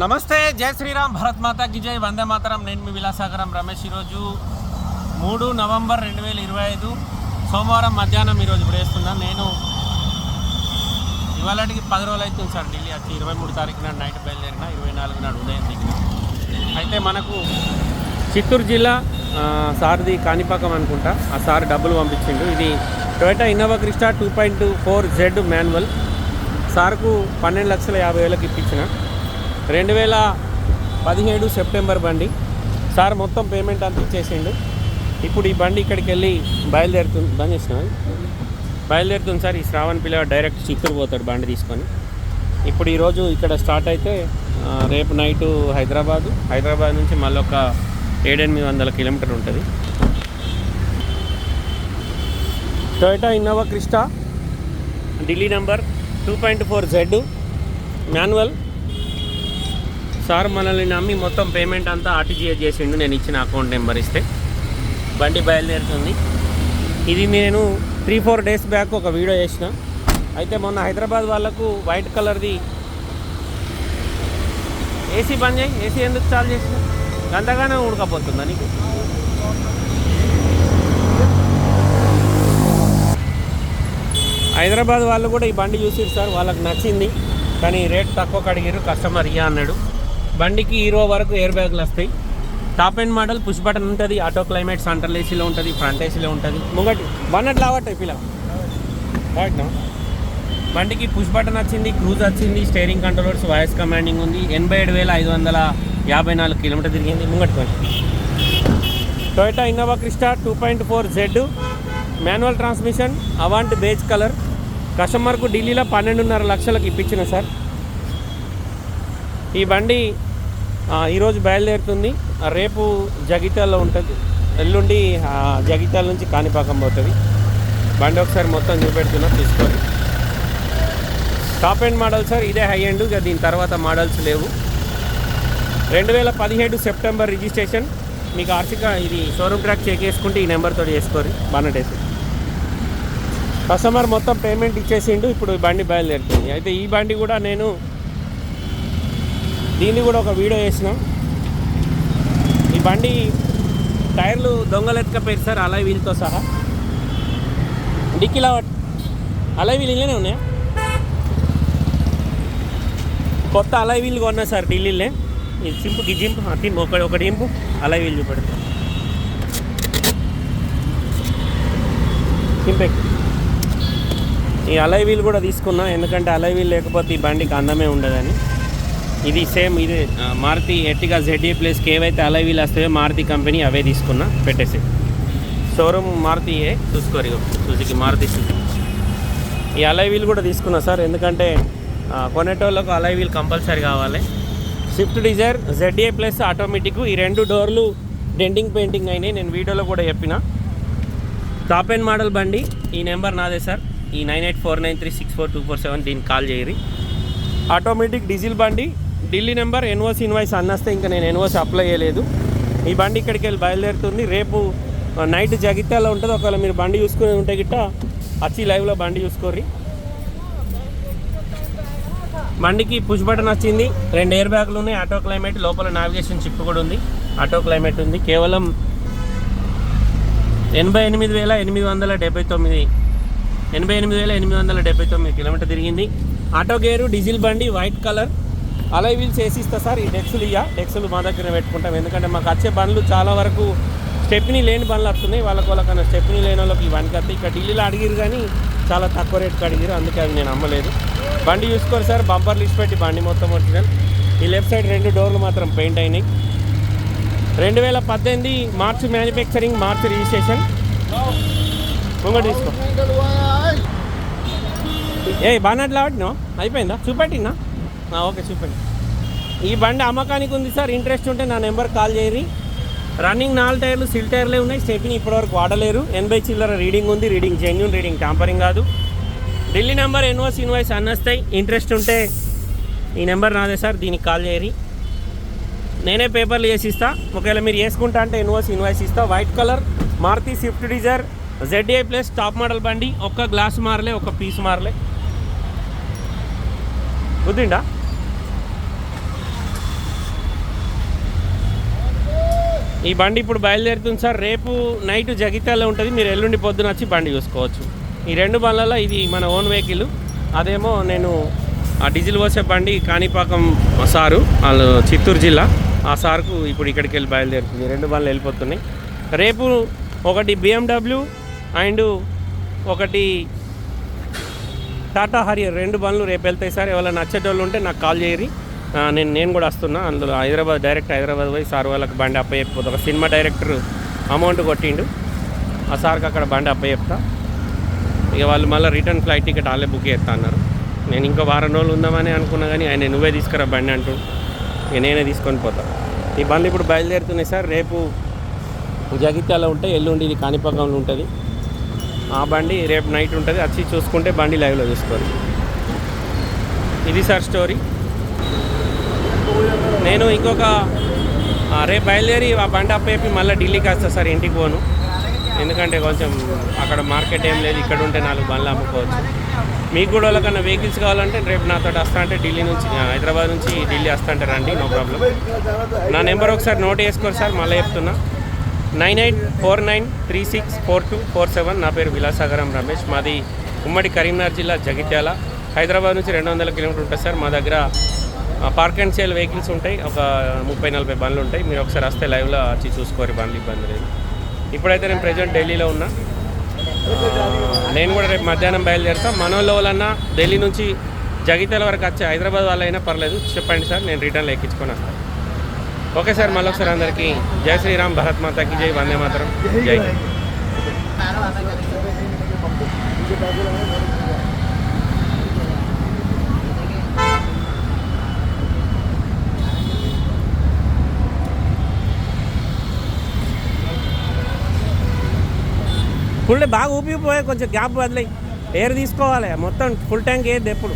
నమస్తే జై శ్రీరామ్ భరత్ మాతా కి జై వందే మాతరం. నేను మీ విలాసాగరం రమేష్ ఈరోజు మూడు నవంబర్ రెండు వేల ఇరవై ఐదు సోమవారం మధ్యాహ్నం ఈరోజు ఇప్పుడు వేస్తున్నాను నేను ఇవాళకి పది రోజులు అవుతుంది సార్ ఢిల్లీ వచ్చి ఇరవై మూడు తారీఖున నైట్ బయలుదేరిన ఇరవై నాలుగు నాడు ఉదయం దిగిన. అయితే మనకు చిత్తూరు జిల్లా సార్ది కాణిపాకం అనుకుంటా. ఆ సార్ డబ్బులు పంపించిండు. ఇది Toyota Innova Crysta two point four Z manual. సార్కు పన్నెండు లక్షల యాభై వేలకు ఇప్పించిన. రెండు వేల పదిహేడు సెప్టెంబర్ బండి. సార్ మొత్తం పేమెంట్ అంతా ఇచ్చేసిండు. ఇప్పుడు ఈ బండి ఇక్కడికి వెళ్ళి బయలుదేరుతుంది బంద్ చేసిన బయలుదేరుతుంది సార్ ఈ శ్రావణ్ పిల్ల డైరెక్ట్ చిత్తూరు పోతాడు బండి తీసుకొని. ఇప్పుడు ఈరోజు ఇక్కడ స్టార్ట్ అయితే రేపు నైటు హైదరాబాదు. హైదరాబాద్ నుంచి మళ్ళీ ఒక ఏడెనిమిది వందల కిలోమీటర్ ఉంటుంది. Toyota Innova Crysta. Delhi number two point four Z. Manual. Sir మనల్ని నమ్మి మొత్తం పేమెంట్ అంతా ఆర్టీజీఎస్ చేసిండు. నేను ఇచ్చిన అకౌంట్ నెంబర్ ఇస్తే. బండి బయలుదేరుతుంది. ఇది నేను త్రీ ఫోర్ డేస్ బ్యాక్ ఒక వీడియో చేసిన. అయితే మొన్న హైదరాబాద్ వాళ్ళకు వైట్ కలర్ది ఏసీ బంద్ చేయి. ఏసీ ఎందుకు చాలు చేసిన? గంతగానే ఉడకపోతుందా నీకు? హైదరాబాద్ వాళ్ళు కూడా ఈ బండి చూసారు సార్. వాళ్ళకి నచ్చింది. కానీ రేట్ తక్కువ కడిగారు కస్టమర్ ఇయ్యా అన్నాడు. బండికి హీరో వరకు ఎయిర్ బ్యాగ్లు వస్తాయి. Top end model push button ఉంటుంది ఆటో క్లైమేట్ సెంట్రల్ ఏసీలో ఉంటుంది ఫ్రంట్ ఏసీలో ఉంటుంది. ముంగటి బన్నట్ లావట్టాయి పిల్ల వాటినా బండికి పుష్ బటన్ వచ్చింది క్రూజ్ వచ్చింది స్టేరింగ్ కంట్రోలర్స్ వాయిస్ కమాండింగ్ ఉంది. ఎనభై ఏడు వేల ఐదు వందల యాభై నాలుగు కిలోమీటర్ తిరిగింది ముంగట్టుకోండి Toyota Innova Crysta two point four Z manual transmission avant beige colour కస్టమర్కు ఢిల్లీలో పన్నెండున్నర లక్షలకు ఇప్పించిన సార్. ఈ బండి ఈరోజు బయలుదేరుతుంది. రేపు జగిత్యాల్లో ఉంటుంది. ఎల్లుండి జగిత్యాల నుంచి కాణిపాకం పోతుంది. బండి ఒకసారి మొత్తం చూపెడుతున్నా తీసుకోండి టాప్ ఎండ్ మోడల్ సార్ ఇదే హై ఎండ్ ఇక దీని తర్వాత మోడల్స్ లేవు. రెండు వేల పదిహేడు సెప్టెంబర్ రిజిస్ట్రేషన్ మీకు ఆర్సిక ఇది షోరూమ్ ట్రాక్ చెక్ చేసుకుంటే ఈ నెంబర్తో చేసుకోరు. బాగుంటేసి కస్టమర్ మొత్తం పేమెంట్ ఇచ్చేసిండు. ఇప్పుడు ఈ బండి బయలుదేరుతుంది. అయితే ఈ బండి కూడా నేను దీన్ని కూడా ఒక వీడియో చేసినాం. ఈ బండి టైర్లు దొంగలు ఎత్తుకపోయారు సార్ అలై వీల్తో సహా. డిక్కీలా అలై వీల్ ఇల్లనే ఉన్నాయా? కొత్త అలై వీల్ కొన్నా సార్ ఢిల్లీలే ఇది చింపు ఈ జింపు తింపు ఒకటి ఒకటి ఇంపు అలై వీల్ చూపెడతా. చింపెక్ ఈ అలై వీల్ కూడా తీసుకున్నా ఎందుకంటే అలై వీల్ లేకపోతే ఈ బండికి అందమే ఉండదని. ఇది సేమ్ ఇది మారుతి ఎట్టిగా జెడ్ఏ ప్లస్ ఏవైతే అలై వీల్ వస్తాయో మారుతి కంపెనీ అవే తీసుకున్నా పెట్టేసి. షోరూమ్ మారుతియే చూసుకోరు ఇగో సుజుకి మారుతి సుజుకి ఈ అలై వీల్ కూడా తీసుకున్నా సార్ ఎందుకంటే కొనేటోళ్ళకు అలై వీల్ కంపల్సరీ కావాలి. Swift Dzire ZA plus automatic ఈ రెండు డోర్లు డెంటింగ్ పెయింటింగ్ అయినాయి నేను వీడియోలో కూడా చెప్పిన. టాప్ అండ్ మోడల్ బండి ఈ నెంబర్ నాదే సార్ ఈ nine eight four nine three six four two four seven దీనికి కాల్ చేయరి. ఆటోమేటిక్ డీజిల్ బండి ఢిల్లీ నెంబర్ ఎన్ఓస్ ఇన్వాయిస్ అన్నస్తే ఇంకా నేను ఎన్ఓస్ అప్లై చేయలేదు. ఈ బండి ఇక్కడికి వెళ్ళి బయలుదేరుతుంది. రేపు నైట్ జగిత్యాల ఉంటుంది. ఒకవేళ మీరు బండి చూసుకుని ఉంటే గిట్ట వచ్చి లైవ్లో బండి చూసుకోర్రి. బండికి పుష్ బటన్ వచ్చింది. రెండు ఎయిర్ బ్యాగులు ఉన్నాయి. ఆటో క్లైమేట్ లోపల నావిగేషన్ చిప్ కూడా ఉంది. ఆటో క్లైమేట్ ఉంది. కేవలం ఎనభై ఎనిమిది వేల ఎనిమిది వందల డెబ్బై తొమ్మిది ఎనభై ఎనిమిది వేల ఎనిమిది వందల డెబ్బై తొమ్మిది కిలోమీటర్ తిరిగింది. ఆటో గేరు డీజిల్ బండి వైట్ కలర్. అలై వీల్స్ వేసిస్తా సార్ ఈ డెక్సులు ఇయ్య. డెక్సులు మా దగ్గర పెట్టుకుంటాం. ఎందుకంటే మాకు వచ్చే బండ్లు చాలా వరకు స్టెప్నీ లేని బండ్లు వస్తున్నాయి. వాళ్ళకి వాళ్ళకన్నా స్టెప్నీ లేని వాళ్ళకి ఇవన్నీ వస్తాయి ఇక్కడ ఢిల్లీలో అడిగిరు కానీ చాలా తక్కువ రేట్కి అడిగిరు అందుకే అది నేను అమ్మలేదు. బండి చూసుకోరు సార్. బంపర్ లిస్ట్ పెట్టి బండి మొత్తం ఒరిజినల్. ఈ లెఫ్ట్ సైడ్ రెండు డోర్లు మాత్రం పెయింట్ అయినాయి. రెండు వేల పద్దెనిమిది మార్చి మ్యానుఫ్యాక్చరింగ్ మార్చి రిజిస్ట్రేషన్. ముంగట తీసుకో. ఏ బానట్లు ఆడినా అయిపోయిందా? చూపెట్టినా ఓకే చూపండి ఈ బండి అమ్మకానికి ఉంది సార్. ఇంట్రెస్ట్ ఉంటే నా నెంబర్ కాల్ చేయరు రన్నింగ్ నాలుగు టైర్లు సిల్ టైర్లే ఉన్నాయి. స్టెప్ని ఇప్పటివరకు వాడలేరు. ఎనభై చిల్లర రీడింగ్ ఉంది. రీడింగ్ జెన్యున్ రీడింగ్ టాంపరింగ్ కాదు. ఢిల్లీ నెంబర్ ఎన్ఓస్ ఇన్వాయిస్ అన్నస్తాయి. ఇంట్రెస్ట్ ఉంటే ఈ నెంబర్ నాదే సార్. దీనికి కాల్ చేయరు నేనే పేపర్లు చేసిస్తా ఒకవేళ మీరు వేసుకుంటా అంటే ఇన్వాయిస్ ఇన్వాయిస్ ఇస్తా. White colour Maruti Swift Dzire ZA plus top model బండి. ఒక్క గ్లాస్ మారలే ఒక పీస్ మారలే. గుద్దిండా ఈ బండి ఇప్పుడు బయలుదేరుతుంది సార్. రేపు నైట్ జగిత్యాలలో ఉంటుంది. మీరు ఎల్లుండి పొద్దున వచ్చి బండి చూసుకోవచ్చు. ఈ రెండు బండ్లలో ఇది మన ఓన్ వెహికల్ అదేమో నేను ఆ డీజిల్ పోసే బండి కాణిపాకం సారు వాళ్ళు చిత్తూరు జిల్లా. ఆ సార్కు ఇప్పుడు ఇక్కడికి వెళ్ళి బయలుదేరుతుంది. రెండు బండ్లు వెళ్ళిపోతున్నాయి. రేపు ఒకటి బిఎండబ్ల్యూ అండ్ ఒకటి టాటా హరియర్ రెండు బండ్లు రేపు వెళ్తాయి సార్. ఎవరైనా నచ్చేటోళ్ళు ఉంటే నాకు కాల్ చేయరి నేను నేను కూడా వస్తున్నా. అందులో హైదరాబాద్ డైరెక్ట్ హైదరాబాద్ పోయి సార్ వాళ్ళకి బండి అప్ప ఒక సినిమా డైరెక్టర్ అమౌంట్ కొట్టిండు. ఆ సార్కి అక్కడ బండి అప్ప చెప్తా ఇక వాళ్ళు మళ్ళీ రిటర్న్ ఫ్లైట్ టికెట్ వాళ్ళే బుక్ చేస్తా అన్నారు. నేను ఇంకో వారం రోజులు ఉందామని అనుకున్నా కానీ ఆయన నువ్వే తీసుకురా బండి అంటూ ఇక నేనే తీసుకొని పోతా. ఈ బండ్లు ఇప్పుడు బయలుదేరుతున్నాయి సార్. రేపు జగిత్యాల ఉంటాయి ఎల్లుండి ఇది కాణిపాకంలో ఉంటుంది. ఆ బండి రేపు నైట్ ఉంటుంది. వచ్చి చూసుకుంటే బండి లైవ్లో చూసుకోవాలి ఇది సార్ స్టోరీ. నేను ఇంకొక రేపు బయలుదేరి ఆ బండి అప్పేపి మళ్ళీ ఢిల్లీకి వస్తా సార్ ఇంటికి పోను. ఎందుకంటే కొంచెం అక్కడ మార్కెట్ ఏం లేదు ఇక్కడ ఉంటే నాలుగు బండ్లు అమ్ముకోవచ్చు. మీకు కూడా వాళ్ళకన్నా వెహికల్స్ కావాలంటే రేపు నాతో వస్తా అంటే ఢిల్లీ నుంచి హైదరాబాద్ నుంచి ఢిల్లీ వస్తా అంటే రండి నో ప్రాబ్లం. నా నెంబర్ ఒకసారి నోట్ చేసుకోరు సార్ మళ్ళీ చెప్తున్నా. Nine eight four nine three six four two four seven నా పేరు విలాసాగరం రమేష్. మాది ఉమ్మడి కరీంనగర్ జిల్లా జగిత్యాల. హైదరాబాద్ నుంచి రెండు వందల కిలోమీటర్ ఉంటుంది సార్ మా దగ్గర పార్క్ అండ్ సేల్ వెహికల్స్ ఉంటాయి. ఒక ముప్పై నలభై బండ్లు ఉంటాయి. మీరు ఒకసారి వస్తే లైవ్లో వచ్చి చూసుకోరు బండ్లు ఇబ్బంది లేదు. ఇప్పుడైతే నేను ప్రజెంట్ ఢిల్లీలో ఉన్నా. నేను కూడా రేపు మధ్యాహ్నం బయలుదేరుతా. మనోళ్ళ వాళ్ళన్నా ఢిల్లీ నుంచి జగిత్యాల వరకు వచ్చే హైదరాబాద్ వాళ్ళైనా పర్లేదు. చెప్పండి సార్ నేను రిటర్న్లో ఎక్కించుకొని వస్తాను ఓకే సార్ మళ్ళీ ఒకసారి అందరికీ జై శ్రీరామ్ భరత్ మాతాకి జై వందే మాతరం. జై ఫుల్ బాగా ఊపిపోయి కొంచెం గ్యాప్ వదిలేయి. ఎయిర్ తీసుకోవాలి. మొత్తం ఫుల్ ట్యాంక్ ఏది ఎప్పుడు?